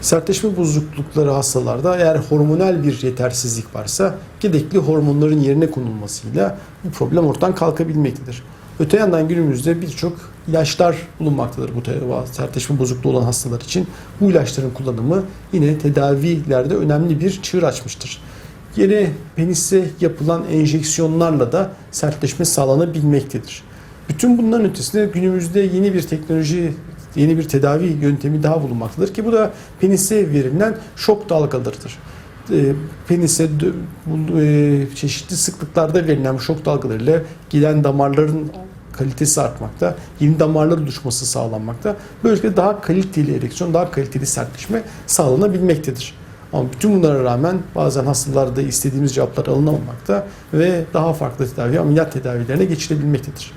Sertleşme bozuklukları hastalarda eğer hormonal bir yetersizlik varsa gerekli hormonların yerine konulmasıyla bu problem ortadan kalkabilmektedir. Öte yandan günümüzde birçok ilaçlar bulunmaktadır bu sertleşme bozukluğu olan hastalar için. Bu ilaçların kullanımı yine tedavilerde önemli bir çığır açmıştır. Yine penise yapılan enjeksiyonlarla da sertleşme sağlanabilmektedir. Bütün bunların ötesinde günümüzde yeni bir teknoloji, yeni bir tedavi yöntemi daha bulunmaktadır ki bu da penise verilen şok dalgalarıdır. E, Penise e, çeşitli sıklıklarda verilen şok dalgalarıyla giden damarların kalitesi artmakta, yeni damarlar oluşması sağlanmakta. Böylelikle daha kaliteli ereksiyon, daha kaliteli sertleşme sağlanabilmektedir. Ama bütün bunlara rağmen bazen hastalarda istediğimiz cevaplar alınamamakta ve daha farklı tedavi, ameliyat tedavilerine geçilebilmektedir.